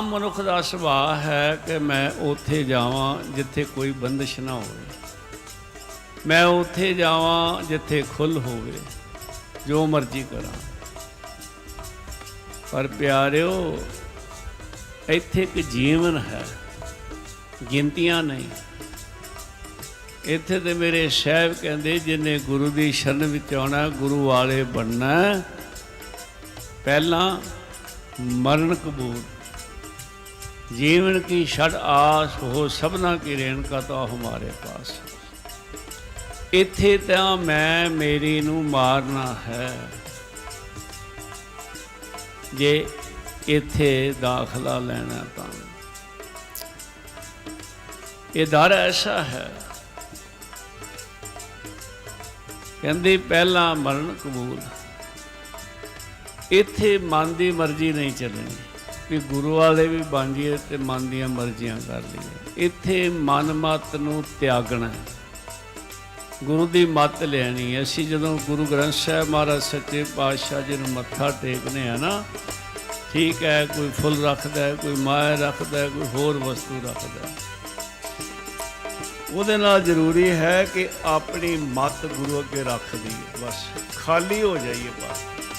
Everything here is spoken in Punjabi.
ਆਮ ਮਨੁੱਖ ਦਾ ਸੁਭਾਅ ਹੈ ਕਿ ਮੈਂ ਉੱਥੇ ਜਾਵਾਂ ਜਿੱਥੇ ਕੋਈ ਬੰਦਸ਼ ਨਾ ਹੋਵੇ। ਮੈਂ ਉੱਥੇ ਜਾਵਾਂ ਜਿੱਥੇ ਖੁੱਲ ਹੋਵੇ, ਜੋ ਮਰਜ਼ੀ ਕਰਾਂ। ਪਰ ਪਿਆਰਿਓ, ਇੱਥੇ ਇੱਕ ਜੀਵਨ ਹੈ, ਗਿਣਤੀਆਂ ਨਹੀਂ। ਇੱਥੇ ਤੇ ਮੇਰੇ ਸਾਹਿਬ ਕਹਿੰਦੇ, ਜਿਨੇ ਗੁਰੂ ਦੀ ਸ਼ਰਨ ਵਿੱਚ ਆਉਣਾ, ਗੁਰੂ ਵਾਲੇ ਬਣਨਾ, ਪਹਿਲਾਂ ਮਰਨ ਕਬੂਲ। जीवन की छड़ आस हो सबना की रेणका तो हमारे पास ਇੱਥੇ ਤਾਂ ਮੈਂ ਮੇਰੀ ਨੂੰ ਮਾਰਨਾ ਹੈ ਜੇ ਇੱਥੇ ਦਾਖਲਾ ਲੈਣਾ ਤਾਂ ਇਹ ਦਰ ਐਸਾ ਹੈ ਕਹਿੰਦੇ ਪਹਿਲਾ ਮਰਨ ਕਬੂਲ ਇੱਥੇ ਮਨ ਦੀ ਮਰਜ਼ੀ ਨਹੀਂ ਚੱਲਣੀ ਵੀ ਗੁਰੂ ਵਾਲੇ ਵੀ ਬਣ ਜਾਈਏ ਤੇ ਮਨ ਦੀਆਂ ਮਰਜ਼ੀਆਂ ਕਰ ਲਈਏ। ਇੱਥੇ ਮਨ ਮਤ ਨੂੰ ਤਿਆਗਣਾ ਹੈ। ਗੁਰੂ ਦੀ ਮੱਤ ਲੈਣੀ ਅਸੀਂ ਜਦੋਂ ਗੁਰੂ ਗ੍ਰੰਥ ਸਾਹਿਬ ਮਹਾਰਾਜ ਸੱਚੇ ਪਾਤਸ਼ਾਹ ਜੀ ਨੂੰ ਮੱਥਾ ਟੇਕਨੇ ਆ ਨਾ, ਠੀਕ ਹੈ, ਕੋਈ ਫੁੱਲ ਰੱਖਦਾ ਹੈ, ਕੋਈ ਮਾਇਆ ਰੱਖਦਾ ਹੈ, ਕੋਈ ਹੋਰ ਵਸਤੂ ਰੱਖਦਾ ਹੈ। ਉਹਦੇ ਨਾਲ ਜ਼ਰੂਰੀ ਹੈ ਕਿ ਆਪਣੀ ਮੱਤ ਗੁਰੂ ਅੱਗੇ ਰੱਖ ਦਈਏ। ਬਸ, ਖਾਲੀ ਹੋ ਜਾਈਏ ਬਸ।